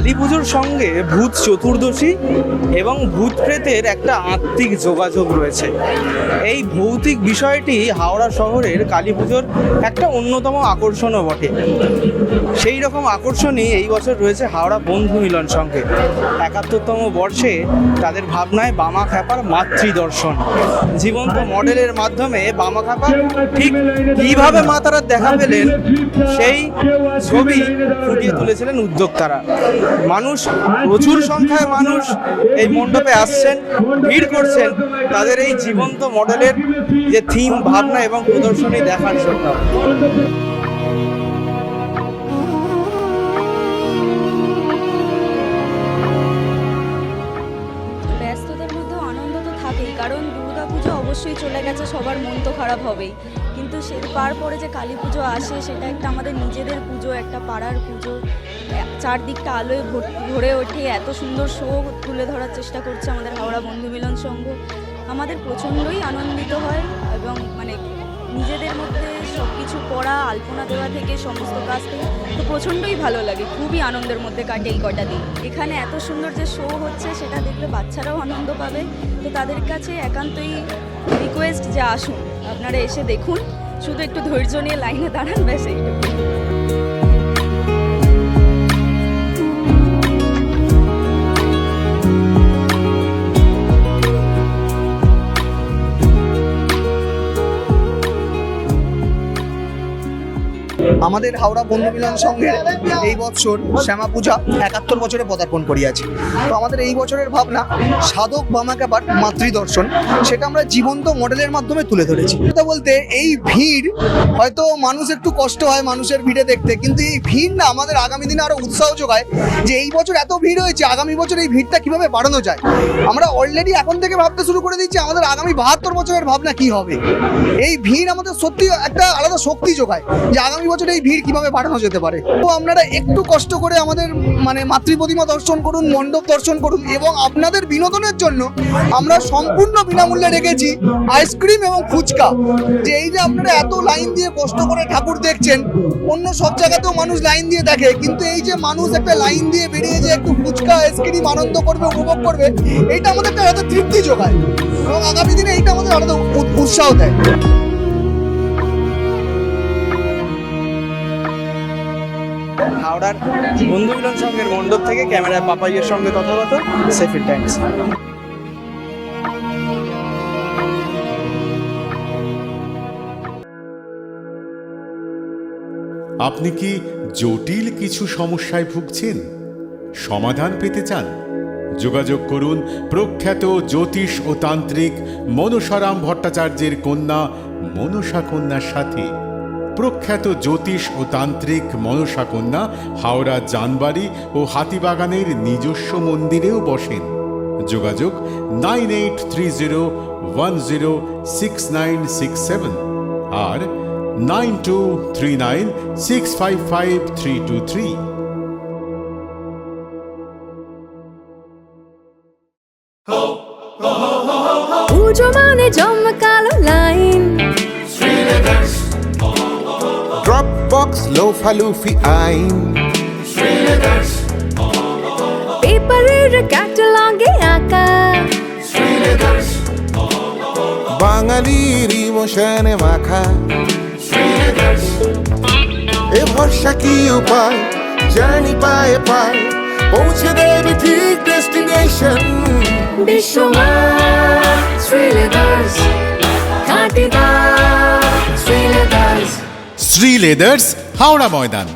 কালী পুজোর সঙ্গে ভূত চতুর্দশী এবং ভূত প্রেতের একটা আত্মিক যোগাযোগ রয়েছে। এই ভৌতিক বিষয়টি হাওড়া শহরের কালী পুজোর একটা অন্যতম আকর্ষণও বটে। সেই রকম আকর্ষণই এই বছর রয়েছে হাওড়া বন্ধু মিলন সঙ্গে। একাত্তরতম বর্ষে তাদের ভাবনায় বামা খ্যাপার মাতৃদর্শন। জীবন্ত মডেলের মাধ্যমে বামা খ্যাপা ঠিক কীভাবে মা তারা দেখা পেলেন, সেই ছবি ফুটিয়ে তুলেছিলেন উদ্যোক্তারা। মানুষ, প্রচুর সংখ্যায় মানুষ এই মণ্ডপে আসছেন, ভিড় করছেন তাদের এই জীবন্ত মডেলের যে থিম ভাবনা এবং প্রদর্শনী দেখার জন্য। কারণ অবশ্যই চলে গেছে, সবার মন তো খারাপ হবেই। কিন্তু সে তারপরে যে কালী পুজো আসে, সেটা একটা আমাদের নিজেদের পুজো, একটা পাড়ার পুজো। চারদিকটা আলোয় ভরে ওঠে, এত সুন্দর শো তুলে ধরার চেষ্টা করছে আমাদের হাওড়া বন্ধু মিলন সংঘ। আমাদের প্রচণ্ডই আনন্দিত হয় এবং মানে নিজেদের মধ্যে সব কিছু পড়া, আলপনা দেওয়া থেকে সমস্ত কাজ থেকে তো প্রচণ্ডই ভালো লাগে, খুবই আনন্দের মধ্যে কাটে এই কটা দিন। এখানে এত সুন্দর যে শো হচ্ছে সেটা দেখলে বাচ্চারাও আনন্দ পাবে। তো তাদের কাছে একান্তই রিকোয়েস্ট যে আসুন, আপনারা এসে দেখুন, শুধু একটু ধৈর্য নিয়ে লাইনে দাঁড়ান, ব্যাস এইটুকু আমাদের হাওড়া বন্ধু মিলন সংঘের এই বছর শ্যামা পূজা একাত্তর বছরে পদার্পণ করিয়াছে। তো আমাদের এই বছরের ভাবনা সাধক বামাকাবার মাতৃদর্শন, সেটা আমরা জীবন্ত মডেলের মাধ্যমে তুলে ধরেছি। কথা বলতে এই ভিড় হয়তো মানুষ একটু কষ্ট হয় মানুষের ভিড়ে দেখতে, কিন্তু এই ভিড় না আমাদের আগামী দিনে আরও উৎসাহ যোগায় যে এই বছর এত ভিড় হয়েছে, আগামী বছর এই ভিড়টা কীভাবে বাড়ানো যায়? আমরা অলরেডি এখন থেকে ভাবতে শুরু করে দিচ্ছি আমাদের আগামী বাহাত্তর বছরের ভাবনা কি হবে? এই ভিড় আমাদের সত্যি একটা আলাদা শক্তি যোগায় যে আগামী বছর এই ভিড় কীভাবে বাড়ানো যেতে পারে? তো আপনারা একটু কষ্ট করে আমাদের মানে মাতৃ প্রতিমা দর্শন করুন, মণ্ডপ দর্শন করুন এবং আপনাদের বিনোদনের জন্য আমরা সম্পূর্ণ বিনামূল্যে রেখেছি আইসক্রিম এবং ফুচকা। যে এই যে আপনারা এত লাইন দিয়ে কষ্ট করে ঠাকুর দেখছেন, অন্য সব জায়গাতেও মানুষ লাইন দিয়ে দেখে, কিন্তু এই যে মানুষ একটা লাইন দিয়ে বেরিয়ে যে একটু ফুচকা, আইসক্রিম আনন্দ করবে, উপভোগ করবে, এটা আমাদের একটা আলাদা তৃপ্তি যোগায় এবং আগামী দিনে এইটা আমাদের আলাদা উৎসাহ দেয়। হাওড়ার বন্ধু মিলন সংঘের মণ্ডপ থেকে ক্যামেরায় পাপাইয়ের সঙ্গে কথা বলতো সেফির টাইমস আপনি কি জটিল কিছু সমস্যায় ভুগছেন? সমাধান পেতে চান? যোগাযোগ করুন প্রখ্যাত জ্যোতিষ ও তান্ত্রিক মনসারাম ভট্টাচার্যের কন্যা মনসা কন্যার সাথে। প্রখ্যাত জ্যোতিষ ও তান্ত্রিক মনসা কন্যা হাওড়া জানবাড়ি ও হাতিবাগানের নিজস্ব মন্দিরেও বসেন। যোগাযোগ nine eight three zero one zero six nine six seven আর nine two three nine six five five three two three. মানে জমকালো লাইন Dropbox লোফালুফি আইন পেপারের ক্যাটালগে আঁকা বাঙালির ইমোশনে মাখা এ ভরসা কি উপায়? জার্নি পায়ে পায় পৌঁছে দেবে ঠিক ডেস্টিনেশন বিশ্বমান শ্রীলেদার্স শ্রীলেদার্স শ্রী লেদার্স হাওড়া ময়দান